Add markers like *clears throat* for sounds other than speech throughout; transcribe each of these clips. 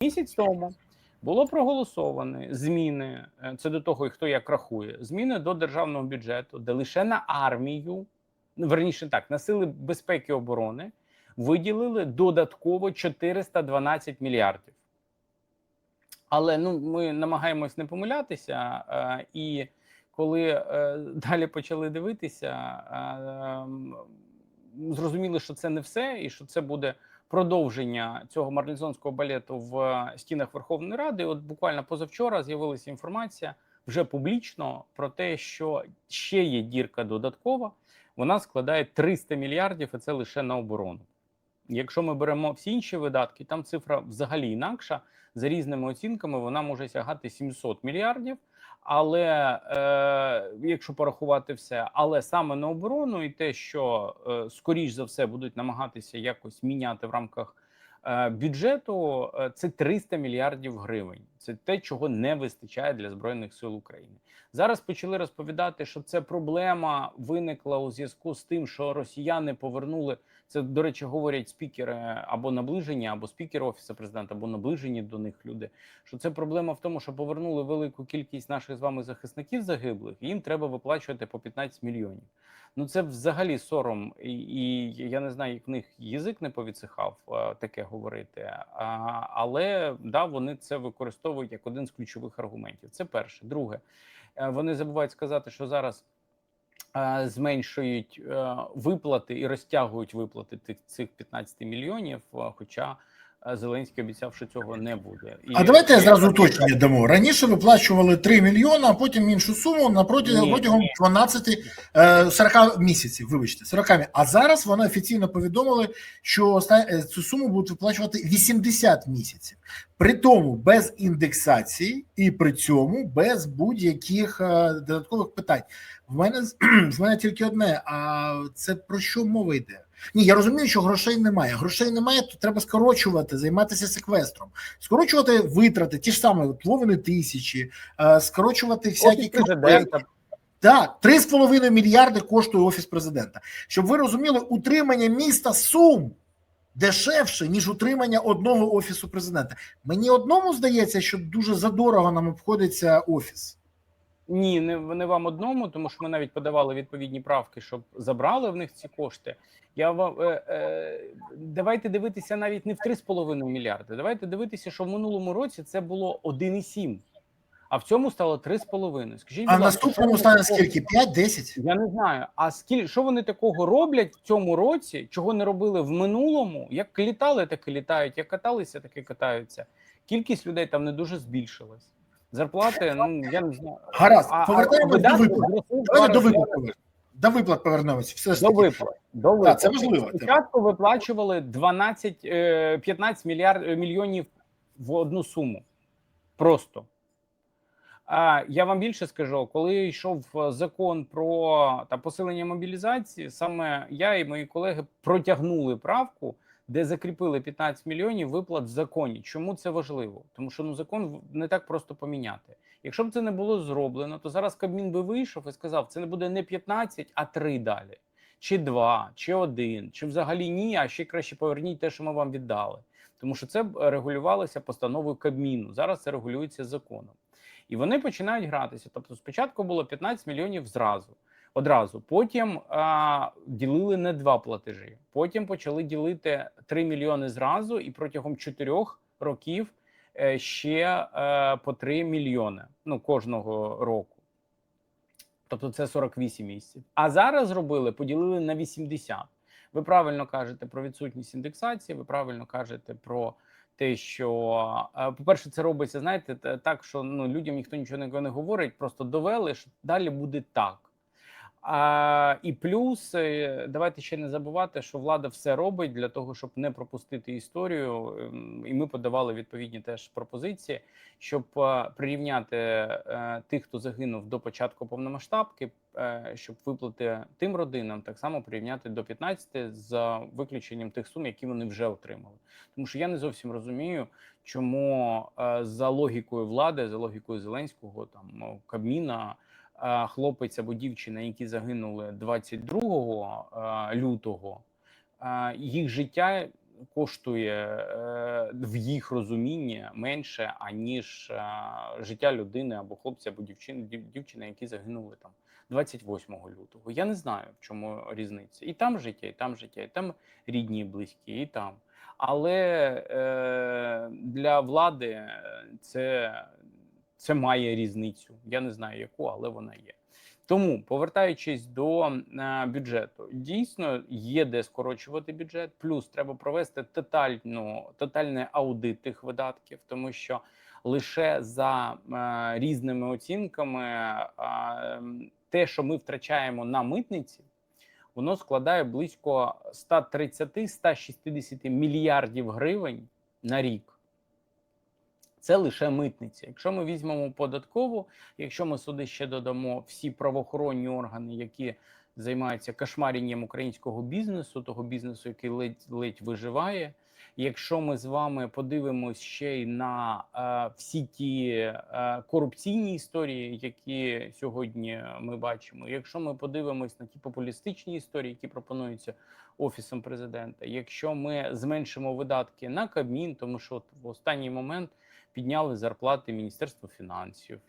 Місяць тому було проголосовано зміни. е, Це до того, хто як рахує, зміни до державного бюджету, де лише на армію, ну верніше так, на сили безпеки і оборони виділили додатково 412 мільярдів. Але ну ми намагаємось не помилятися, е, і коли е, далі почали дивитися, е, м, зрозуміли, що це не все, і що це буде продовження цього марлезонського балету в стінах Верховної Ради. От буквально позавчора з'явилася інформація вже публічно про те, що ще є дірка додаткова. Вона складає 300 мільярдів, і це лише на оборону. Якщо ми беремо всі інші видатки, там цифра взагалі інакша. За різними оцінками вона може сягати 700 мільярдів. Але е, якщо порахувати все, але саме на оборону і те, що е, скоріш за все будуть намагатися якось міняти в рамках е, бюджету, е, це 300 мільярдів гривень. Це те, чого не вистачає для збройних сил України. Зараз почали розповідати, що це проблема виникла у зв'язку з тим, що росіяни повернули це. До речі, говорять спікери або наближені, або спікери офісу президента, або наближені до них люди. Що це проблема в тому, що повернули велику кількість наших з вами захисників загиблих, і їм треба виплачувати по 15 мільйонів. Ну це взагалі сором, і, і я не знаю, як в них язик не повідсихав е, таке говорити. А, але да, вони це використовують як один з ключових аргументів. Це перше. Друге, е, вони забувають сказати, що зараз е, зменшують е, виплати і розтягують виплати тих цих 15 мільйонів. Хоча Зеленський обіцяв, що цього не буде. І А давайте я зразу уточнення дамо. Раніше виплачували 3 мільйони, а потім іншу суму на протягом ні. 12 е, 40 місяців. Вибачте, 40 місяців. А зараз вони офіційно повідомили, що цю суму будуть виплачувати 80 місяців. При тому без індексації і при цьому без будь-яких е, додаткових питань. В мене *clears throat* з- мене тільки одне: а це про що мова йде? Ні, я розумію, що грошей немає. Грошей немає, то треба скорочувати, займатися секвестром, скорочувати витрати, ті ж самі от, Вовини тисячі, е, скорочувати всякі президента Так, 3,5 мільярди коштує офіс президента. Щоб ви розуміли, утримання міста Сум дешевше, ніж утримання одного офісу президента. Мені одному здається, що дуже задорого нам обходиться офіс. Ні, не, не вам одному, тому що ми навіть подавали відповідні правки, щоб забрали в них ці кошти. Я вам е, е, давайте дивитися навіть не в 3,5 мільярди. Давайте дивитися, що в минулому році це було 1,7, а в цьому стало 3,5. Скажіть, А що наступному стане скільки? 5-10? Я не знаю. А скільки що вони такого роблять в цьому році, чого не робили в минулому? Як літали, так і літають, як каталися, так і катаються. Кількість людей там не дуже збільшилась. Зарплати, ну я не знаю. Гаразд, А- повертаємось до виплат. Давайте до виплат повернемось. До виплат повернемось. Все ж До виплат. До виплат. це важливо. Спочатку виплачували 12, е, 15 мільярд, мільйонів в одну суму. Просто. А я вам більше скажу, коли йшов е, закон про та посилення мобілізації, саме я і мої колеги протягнули правку, де закріпили 15 мільйонів виплат в законі. Чому це важливо? Тому що ну закон не так просто поміняти. Якщо б це не було зроблено, то зараз Кабмін би вийшов і сказав, це не буде не 15, а 3 далі, чи 2, чи 1, чи взагалі ні, а ще краще поверніть те, що ми вам віддали. Тому що це регулювалося постановою Кабміну. Зараз це регулюється законом. І вони починають гратися. Тобто, спочатку було 15 мільйонів зразу. Одразу потім а, ділили не два платежі. Потім почали ділити 3 мільйони зразу, і протягом 4 років е, ще е, по 3 мільйони ну, кожного року. Тобто це 48 місяців. А зараз зробили, поділили на 80. Ви правильно кажете про відсутність індексації, ви правильно кажете про те, що е, по-перше, це робиться, знаєте, так, що ну людям ніхто нічого не, говорить, просто довели, що далі буде так. А, і плюс, е, давайте ще не забувати, що влада все робить для того, щоб не пропустити історію. Ем, І ми подавали відповідні теж пропозиції, щоб е, прирівняти тих, хто загинув до початку повномасштабки, щоб виплати тим родинам так само прирівняти до 15 з виключенням тих сум, які вони вже отримали. Тому що я не зовсім розумію, чому е, за логікою влади, за логікою Зеленського, там ну, Кабміна, е, хлопець або дівчина, які загинули 22 е, лютого, е, їх життя коштує е, в їх розумінні менше аніж е, життя людини або хлопця, або дівчини, дівчини, які загинули там 28 лютого. Я не знаю, в чому різниця. І там життя, і там життя, і там рідні, близькі, і там. Але е, для влади е, це, це має різницю. Я не знаю яку, але вона є. Тому, повертаючись до е, бюджету, дійсно є де скорочувати бюджет. Плюс треба провести тотальну тотальний аудит тих видатків, тому що лише за е, різними оцінками е, те, що ми втрачаємо на митниці, воно складає близько 130-160 мільярдів гривень на рік. Це лише митниця. Якщо ми візьмемо податкову, якщо ми сюди ще додамо всі правоохоронні органи, які займаються кошмаренням українського бізнесу, того бізнесу, який ледь ледь виживає. Якщо ми з вами подивимось ще й на е, всі ті е, корупційні історії, які сьогодні ми бачимо, якщо ми подивимось на ті популістичні історії, які пропонуються офісом президента, якщо ми зменшимо видатки на Кабмін, тому що от в останній момент підняли зарплати Міністерства фінансів,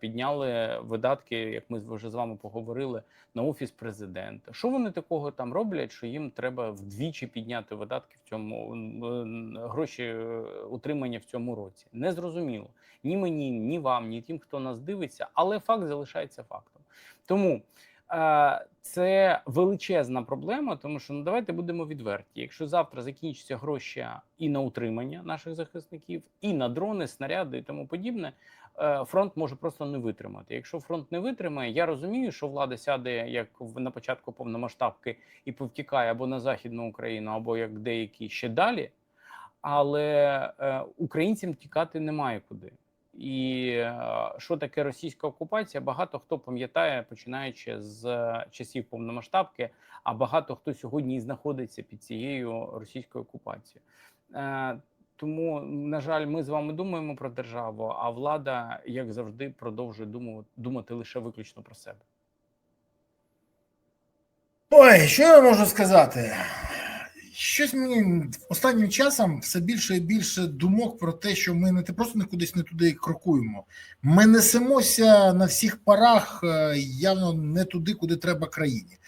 підняли видатки, як ми вже з вами поговорили, на офіс президента. Що вони такого там роблять? Що їм треба вдвічі підняти видатки в цьому гроші е, утримання в цьому році? Незрозуміло ні мені, ні вам, ні тим, хто нас дивиться, але факт залишається фактом. Тому це величезна проблема, тому що ну давайте будемо відверті. Якщо завтра закінчаться гроші і на утримання наших захисників, і на дрони, снаряди і тому подібне, е, фронт може просто не витримати. Якщо фронт не витримає, я розумію, що влада сяде як на початку повномасштабки і повтікає або на західну Україну, або як деякі ще далі. Але е, українцям тікати немає куди. І е, що таке російська окупація? Багато хто пам'ятає, починаючи з е, часів повномасштабки, а багато хто сьогодні і знаходиться під цією російською окупацією. Е, Тому, на жаль, ми з вами думаємо про державу, а влада, як завжди, продовжує думати, думати лише виключно про себе. Ой, що я можу сказати? Щось мені останнім часом все більше і більше думок про те, що ми не просто не кудись не туди крокуємо. Ми несемося на всіх парах е, явно не туди, куди треба країні.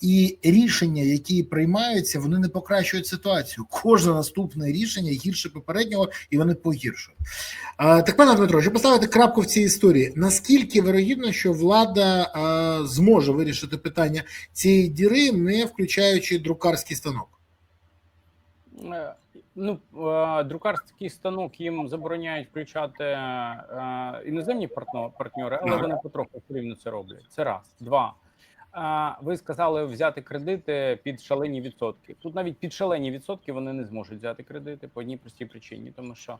І рішення, які приймаються, вони не покращують ситуацію. Кожне наступне рішення гірше попереднього, і вони погіршують. Так, пане Дмитро, щоб поставити крапку в цій історії, наскільки вирогідно, що влада зможе вирішити питання цієї діри, не включаючи друкарський станок? Е, Ну, е, друкарський станок їм забороняють включати е, іноземні партнери, але вони потроху все рівно це роблять. Це раз. Два. Ви сказали взяти кредити під шалені відсотки. Тут навіть під шалені відсотки вони не зможуть взяти кредити по одній простій причині, тому що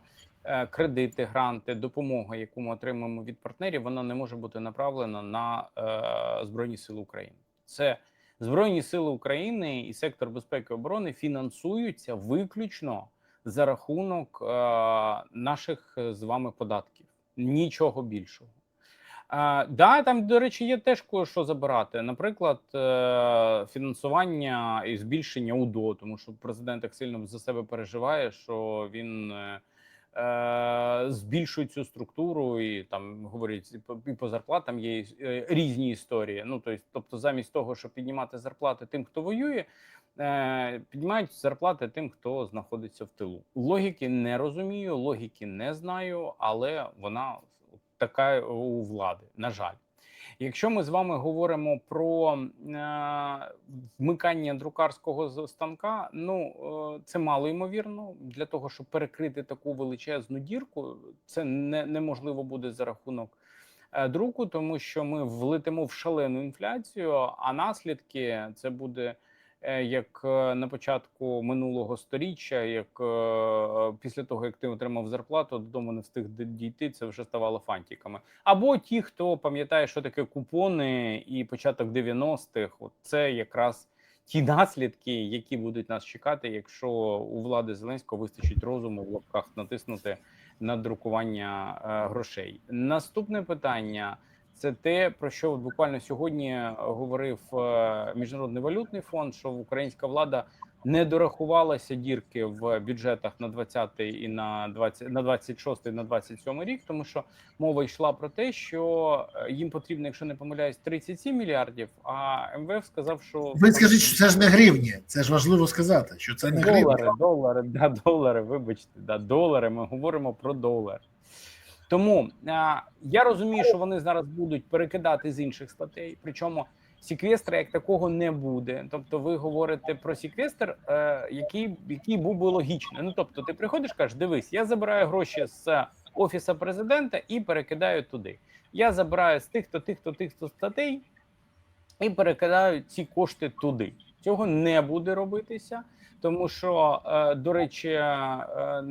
кредити, гранти, допомога, яку ми отримуємо від партнерів, вона не може бути направлена на Збройні Сили України. Це Збройні сили України і сектор безпеки і оборони фінансуються виключно за рахунок е, наших е, з вами податків. Нічого більшого. Е, да, там, до речі, є теж що забирати. Наприклад, е, фінансування і збільшення УДО, тому що президент так сильно за себе переживає, що він. Е, збільшують цю структуру, і там говорять і по, зарплатам є е, різні історії. Ну тобто, замість того, щоб піднімати зарплати тим, хто воює, е, піднімають зарплати тим, хто знаходиться в тилу. Логіки не розумію, логіки не знаю, але вона така у влади. На жаль. Якщо ми з вами говоримо про е, вмикання друкарського станка, ну е, це мало ймовірно для того, щоб перекрити таку величезну дірку. Це не, неможливо буде за рахунок е, друку, тому що ми влетимо в шалену інфляцію, а наслідки це буде. Е, Як е, на початку минулого сторіччя, як е, після того як ти отримав зарплату, додому не встиг дійти, це вже ставало фантиками. Або ті, хто пам'ятає, що таке купони і початок 90-х, от це якраз ті наслідки, які будуть нас чекати, якщо у влади Зеленського вистачить розуму в лапках натиснути на друкування грошей. Наступне питання це те, про що от буквально сьогодні говорив е, міжнародний валютний фонд, що українська влада не дорахувалися дірки в бюджетах на 20 і на 20, на 26 і на 27 рік, тому що мова йшла про те, що е, їм потрібно, якщо не помиляюсь, 37 мільярдів. А МВФ сказав, що Ви скажіть, що це ж не гривні. Це ж важливо сказати, що це не гривні. долари, долари, да, долари. Вибачте, да, долари. Ми говоримо про долар. Тому а, я розумію, що вони зараз будуть перекидати з інших статей. Причому секвестра як такого не буде. Тобто, ви говорите про секвестр, е, який, який був би логічний. Ну тобто, ти приходиш, кажеш, дивись, я забираю гроші з офіса президента і перекидаю туди. Я забираю з тих-то, тих-то, тих-то статей і перекидаю ці кошти туди. Цього не буде робитися, тому що, е, до речі, е,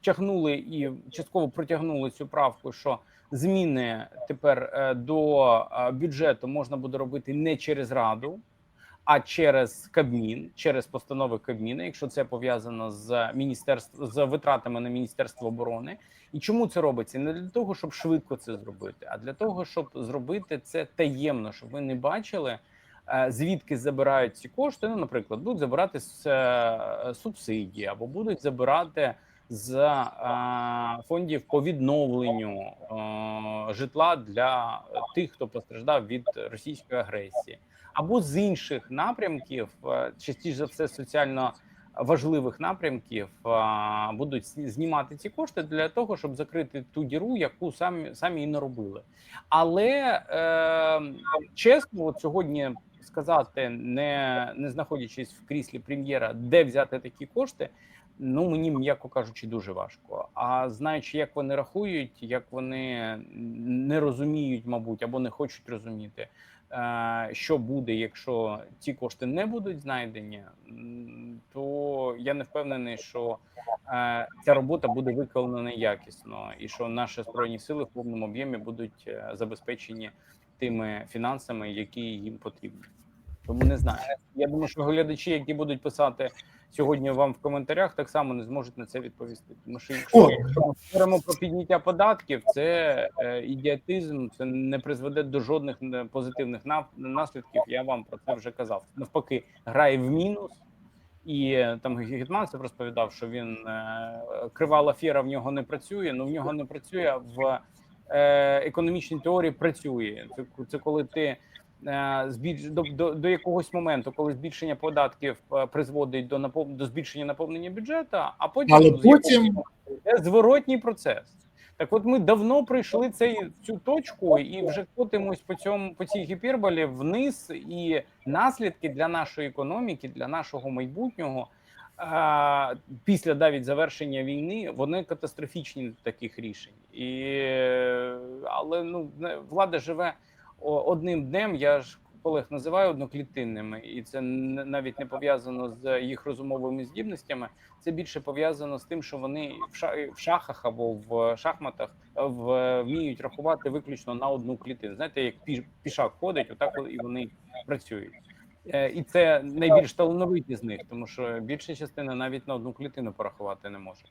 тягнули і частково протягнули цю правку, що зміни тепер е, до бюджету можна буде робити не через раду. А через Кабмін, через постанови Кабміна, якщо це пов'язано з міністерств з витратами на міністерство оборони, і чому це робиться? Не для того, щоб швидко це зробити, а для того, щоб зробити це таємно, щоб ви не бачили, звідки забирають ці кошти. Ну, наприклад, будуть забирати з е, субсидії або будуть забирати з е, фондів по відновленню е, житла для тих, хто постраждав від російської агресії, або з інших напрямків, е, частіше за все, соціально важливих напрямків е, будуть знімати ці кошти для того, щоб закрити ту діру, яку самі самі і наробили. Але е, чесно, от сьогодні сказати, не, не знаходячись в кріслі прем'єра, де взяти такі кошти. Ну мені м'яко кажучи, дуже важко. А знаючи, як вони рахують, як вони не розуміють, мабуть, або не хочуть розуміти, е, що буде, якщо ці кошти не будуть знайдені, то я не впевнений, що е, ця робота буде виконана якісно, і що наші збройні сили в повному об'ємі будуть е, забезпечені тими фінансами, які їм потрібні. Тому не знаю. Я думаю, що глядачі, які будуть писати сьогодні вам в коментарях, так само не зможуть на це відповісти. Тому що якщо ми говоримо про підняття податків, це е, ідіотизм, це не призведе до жодних е, позитивних наслідків. Я вам про це вже казав. Навпаки, грає в мінус. І е, там Гетманцев розповідав, що він е, кривала фіра в нього не працює. Ну в нього не працює в е, економічній теорії. Працює це, це коли ти до, до, до якогось моменту, коли збільшення податків е, призводить до напов... до збільшення наповнення бюджету, а потім Але потім- моменту зворотній процес. Так, от ми давно пройшли цей цю точку і вже котимось по цьому по цій гіперболі вниз, і наслідки для нашої економіки, для нашого майбутнього а, після навіть завершення війни вони катастрофічні таких рішень. І е, але ну влада живе одним днем. Я ж колег називаю одноклітинними, і це навіть не пов'язано з їх розумовими здібностями. Це більше пов'язано з тим, що вони в ша- в шахах або в шахматах е, вміють рахувати виключно на одну клітину. Знаєте, як пі- пішак ходить, отак і вони працюють. Е, І це найбільш талановиті з них, тому що більша частина навіть на одну клітину порахувати не може.